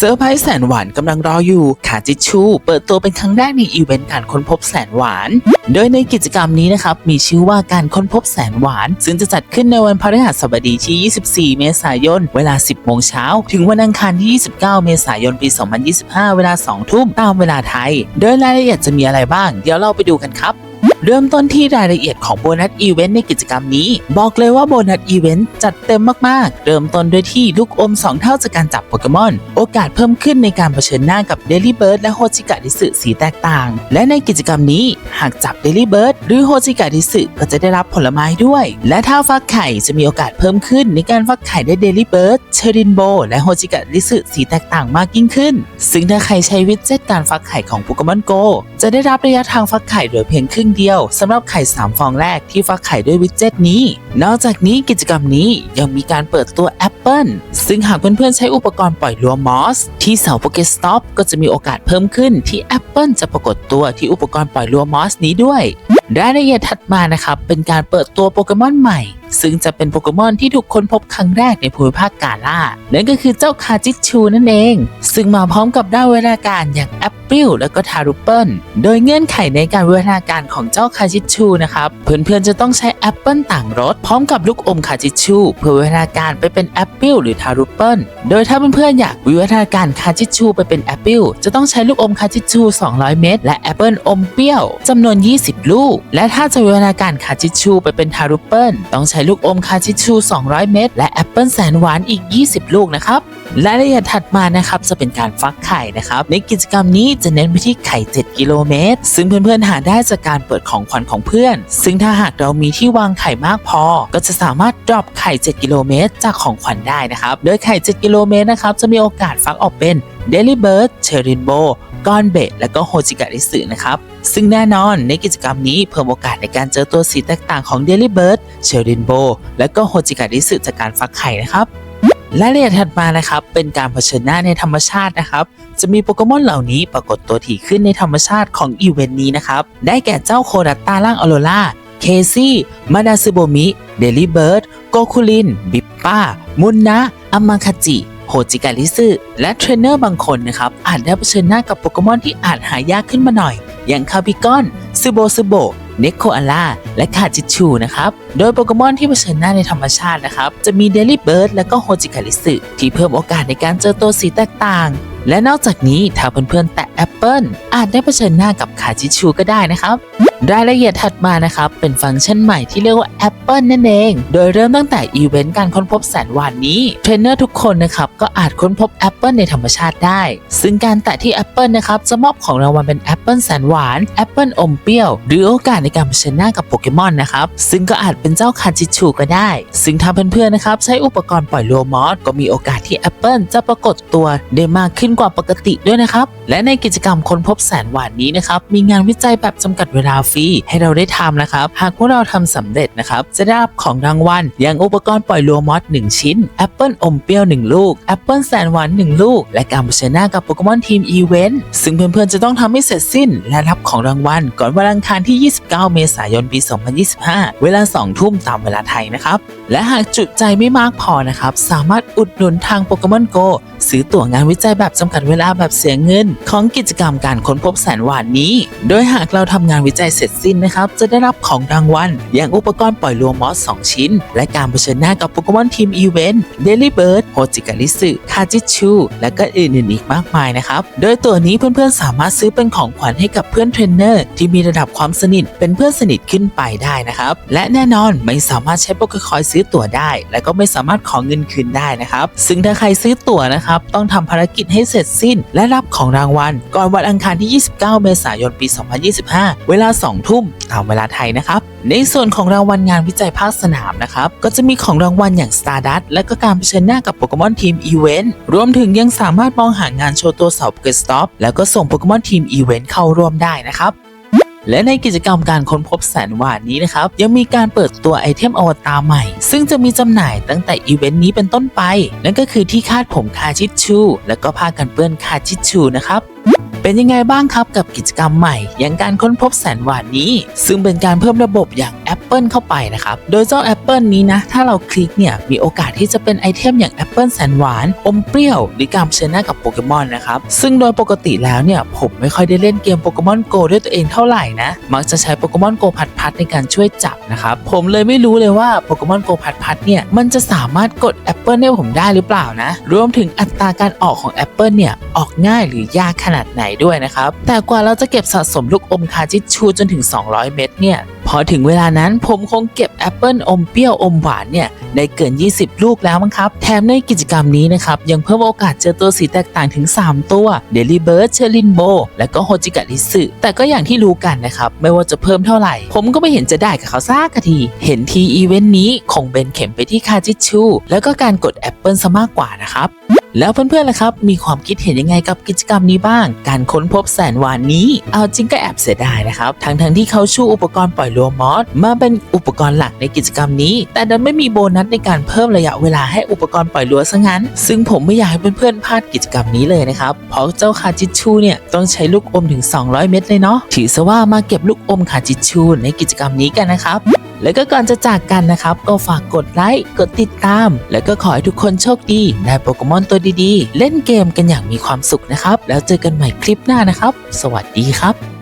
เซอร์ไพรส์แสนหวานกำลังรออยู่ขาจิชชูเปิดตัวเป็นครั้งแรกในอีเวนต์การค้นพบแสนหวาน โดยในกิจกรรมนี้นะครับมีชื่อว่าการค้นพบแสนหวาน ซึ่งจะจัดขึ้นในวันพฤหัสบดีที่ 24 เมษายน เวลา 10 โมงเช้า ถึงวันอังคารที่ 29 เมษายน ปี 2025 เวลา 2 ทุ่มตามเวลาไทย โดยรายละเอียดจะมีอะไรบ้าง เดี๋ยวเราไปดูกันครับ เริ่มต้นที่รายละเอียดของโบนัสอีเวนต์ในกิจกรรมนี้ บอกเลยว่าโบนัสอีเวนต์จัดเต็มมากๆ เริ่มต้นด้วยที่ลูกอม 2 เท่าจากการจับโปเกมอน โอกาสเพิ่มขึ้นในการเผชิญหน้ากับเดลี่เบิร์ดและโฮจิกะดิสึสีแตกต่าง และในกิจกรรมนี้หากจับเดลี่เบิร์ดหรือโฮจิกะดิสึก็จะได้รับผลไม้ด้วย และถ้าฟักไข่จะมีโอกาสเพิ่มขึ้นในการฟักไข่ได้เดลี่เบิร์ดเชอรินโบและโฮจิกะดิสึสีแตกต่างมากยิ่งขึ้น ซึ่งถ้าใครใช้วิดเจ็ตการฟักไข่ของโปเกมอนโกจะได้รับระยะทางฟักไข่โดยเพียงครึ่งเดียวสำหรับไข่ 3 ฟองแรกที่ฟักไข่ด้วยวิดเจ็ตนี้ นอกจากนี้กิจกรรมนี้ยังมีการเปิดตัวแอปเปิลซึ่งหากเพื่อนๆใช้อุปกรณ์ปล่อยลัวมอส ที่เสาโปเกสต็อปก็จะมีโอกาสเพิ่มขึ้นที่แอปเปิลจะปรากฏตัวที่อุปกรณ์ปล่อยลัวมอสนี้ด้วยรายละเอียดถัดมานะครับเป็นการเปิดตัวโปเกมอนใหม่ ซึ่งจะเป็นโปเกมอนที่ถูกค้นพบครั้งแรกในภูมิภาคกาล่านั่นก็คือเจ้าคาจิชูนั่นเอง ซึ่งมาพร้อมกับด้านเวลาการอย่างแอปเปิลและก็ทารุเปิลโดยเงื่อนไขในการเวลาการของเจ้าคาจิชูนะครับเพื่อนๆจะต้องใช้แอปเปิลต่างรสพร้อมกับลูกอมคาจิชูเพื่อเวลาการไปเป็นแอปเปิลหรือทารุเปิลโดยถ้าเพื่อนๆอยากวิวัฒนาการคาจิชูไปเป็นแอปเปิลจะต้องใช้ลูกอมคาจิชู 200 เม็ดและแอปเปิลอมเปรี้ยวจำนวน 20 ลูก และถ้าจะวิวัฒนาการคาจิชูไปเป็นทารุเปิลต้องใช้ลูกอมคาจิชู200 เม็ดและแอปเปิลแสนหวานอีก 20 ลูกนะครับรายละเอียดถัดมานะครับจะเป็นการฟักไข่นะครับ ในกิจกรรมนี้จะเน้นไปที่ไข่ 7 กิโลเมตร ซึ่งเพื่อนๆหาได้จากการเปิดของขวัญของเพื่อน ซึ่งถ้าหากเรามีที่วางไข่มากพอ ก็จะสามารถดรอปไข่ 7 กิโลเมตร จากของขวัญได้นะครับ โดยไข่ 7 กิโลเมตรนะครับจะมีโอกาสฟักออกเป็นเดลิเบิร์ดเชอรินโบ ก้อนเบะและก็โฮจิกะริสึนะครับ ซึ่งแน่นอนในกิจกรรมนี้เพิ่มโอกาสในการเจอตัวสีแตกต่างของเดลิเบิร์ดเชอรินโบและก็โฮจิกะริสึจากการฟักไข่นะครับรายละเอียถัดมานะครับ เป็นการเผชิญหน้าในธรรมชาตินะครับ จะมีโปเกมอนเหล่านี้ปรากฏตัวถี่ขึ้นในธรรมชาติของอีเวนต์นี้นะครับ ได้แก่เจ้าโคดัตตาล่างออโรล่าเคซี่ มาดาซึโบมิ เดลิเบิร์ด โกคุลิน บิปป้า มุนนะอามาคาจิ โฮจิกาลิซึและเทรนเนอร์บางคนนะครับอาจได้เผชิญหน้ากับโปเกมอนที่อาจหายากขึ้นมาหน่อย อย่างคาบิกอนซูโบซูโบ เนโคอาล่าและคาจิชูนะครับ โดยโปเกมอนที่เผชิญหน้าในธรรมชาตินะครับ จะมีเดลิเบิร์ดและก็โฮจิคาริสึที่เพิ่มโอกาสในการเจอตัวสีแตกต่าง และนอกจากนี้ถ้าเพื่อนๆแตะแอปเปิลอาจได้เผชิญหน้ากับคาจิชูก็ได้นะครับรายละเอียดถัดมานะครับ เป็นฟังก์ชันใหม่ที่เรียกว่า Apple นั่นเอง โดยเริ่มตั้งแต่อีเวนต์การค้นพบแสนหวานนี้ เทรนเนอร์ทุกคนนะครับก็อาจค้นพบแอปเปิลในธรรมชาติได้ ซึ่งการแตะที่แอปเปิลนะครับจะมอบของรางวัลเป็นแอปเปิลแสนหวานแอปเปิลอมเปรี้ยว หรือโอกาสในการเผชิญหน้ากับโปเกมอนนะครับ ซึ่งก็อาจเป็นเจ้าคาจิชูก็ได้ ซึ่งถ้าเพื่อนๆนะครับใช้อุปกรณ์ปล่อยโลมอสก็มีโอกาสที่แอปเปิลจะปรากฏตัวได้มากขึ้นกว่าปกติด้วยนะครับ และในกิจกรรมค้นพบแสนหวานนี้นะครับมีงานวิจัยแบบจำกัดเวลาฟรีให้เราได้ทำนะครับ หากพวกเราทำสำเร็จนะครับจะได้รับของรางวัลอย่างอุปกรณ์ปล่อยโลมอส1ชิ้นแอปเปิลอมเปรี้ยว1ลูกแอปเปิลแสนหวาน1ลูก และการเผชิญหน้ากับโปเกมอนทีมอีเวนต์ซึ่งเพื่อนๆจะต้องทำให้เสร็จสิ้น และรับของรางวัลก่อนวันอังคารที่ 29 9 เมษายนปี 2025 เวลา 2 ทุ่มตามเวลาไทยนะครับ และหากจุใจไม่มากพอนะครับ สามารถอุดหนุนทางโปเกมอนโก ซื้อตั๋วงานวิจัยแบบจำกัดเวลาแบบเสียเงิน ของกิจกรรมการค้นพบแสนหวานนี้ โดยหากเราทำงานวิจัยเสร็จสิ้นนะครับ จะได้รับของรางวัล อย่างอุปกรณ์ปล่อยรวมมอส 2 ชิ้น และการเผชิญหน้ากับโปเกมอนทีมอีเวนต์เดลิเบิร์ดโฮจิการิสึคาจิชู และก็อื่นๆอีกมากมายนะครับ โดยตัวนี้เพื่อนๆสามารถซื้อเป็นของขวัญให้กับเพื่อนเทรนเนอร์ที่มีระดับความสนิทเป็นเพื่อนสนิทขึ้นไปได้นะครับ และแน่นอนไม่สามารถใช้โปเกคอยซื้อตั๋วได้ และก็ไม่สามารถขอเงินคืนได้นะครับ ซึ่งถ้าใครซื้อตั๋วนะครับต้องทำภารกิจให้เสร็จสิ้น และรับของรางวัล ก่อนวันอังคารที่ 29 เมษายนปี 2025 เวลา 2 ทุ่มตามเวลาไทยนะครับ ในส่วนของรางวัลงานวิจัยภาคสนามนะครับ ก็จะมีของรางวัลอย่าง Stardust และก็การเผชิญหน้ากับโปเกมอนทีมอีเวนต์รวมถึงยังสามารถมองหางานโชว์ตัวเสาโปเกสต็อปแล้วก็ส่งโปเกมอนทีมอีเวนต์เข้าร่วมได้นะครับ และในกิจกรรมการค้นพบแสนหวานนี้นะครับ ยังมีการเปิดตัวไอเทมอวตารใหม่ ซึ่งจะมีจำหน่ายตั้งแต่อีเวนต์นี้เป็นต้นไป นั่นก็คือที่คาดผมคาชิชชู และก็ผ้ากันเปื้อนคาชิชชูนะครับ เป็นยังไงบ้างครับกับกิจกรรมใหม่ อย่างการค้นพบแสนหวานนี้ ซึ่งเป็นการเพิ่มระบบอย่าง Apple เข้าไปนะครับ โดยเจ้า Apple นี้นะ ถ้าเราคลิกเนี่ย มีโอกาสที่จะเป็นไอเทมอย่าง Apple แสนหวาน อมเปรี้ยว หรือการเชิญหน้ากับโปเกมอนนะครับ ซึ่งโดยปกติแล้วเนี่ย ผมไม่ค่อยได้เล่นเกมโปเกมอนโกด้วยตัวเองเท่าไหร่นะ มักจะใช้โปเกมอนโกพัดพัดในการช่วยจับนะครับ ผมเลยไม่รู้เลยว่าโปเกมอนโกพัดพัดเนี่ย มันจะสามารถกด Apple ให้ผมได้หรือเปล่านะ รวมถึงอัตราการออกของ Apple เนี่ย ออกง่ายหรือยากขนาดไหนด้วยนะครับ แต่กว่าเราจะเก็บสะสมลูกอมคาจิชูจนถึง 200 เม็ดเนี่ย พอถึงเวลานั้นผมคงเก็บแอปเปิลอมเปรี้ยวอมหวานเนี่ยได้เกิน 20 ลูกแล้วมั้งครับ แถมในกิจกรรมนี้นะครับ ยังเพิ่มโอกาสเจอตัวสีแตกต่างถึง 3 ตัวเดลิเบิร์ดเชอรินโบและก็โฮจิกะริสึแต่ก็อย่างที่รู้กันนะครับ ไม่ว่าจะเพิ่มเท่าไหร่ ผมก็ไม่เห็นจะได้กับเขาซากที เห็นทีอีเวนต์นี้คงเป็นเข็มไปที่คาจิชูแล้วก็การกดแอปเปิลซะมากกว่านะครับแล้วเพื่อนๆล่ะครับ มีความคิดเห็นยังไงกับกิจกรรมนี้บ้าง การค้นพบแสนหวานนี้ เอาจริงก็แอบเสียดายนะครับ ทั้งๆทที่เขาชูอุปกรณ์ปล่อยรวมมอสมาเป็นอุปกรณ์หลักในกิจกรรมนี้ แต่ดันไม่มีโบนัสในการเพิ่มระยะเวลาให้อุปกรณ์ปล่อยรัวซะงั้น ซึ่งผมไม่อยากให้เพื่อนๆพลาดกิจกรรมนี้เลยนะครับ เพราะเจ้าคาจิชูเนี่ยต้องใช้ลูกอมถึง 200 เม็ดเลยเนาะ ถือซะว่ามาเก็บลูกอมคาจิชูในกิจกรรมนี้กันนะครับ แล้วก็ก่อนจะจากกันนะครับ ก็ฝากกดไลค์ กดติดตาม แล้วก็ขอให้ทุกคนโชคดีได้โปเกมอนตัวดีๆ เล่นเกมกันอย่างมีความสุขนะครับ แล้วเจอกันใหม่คลิปหน้านะครับ สวัสดีครับ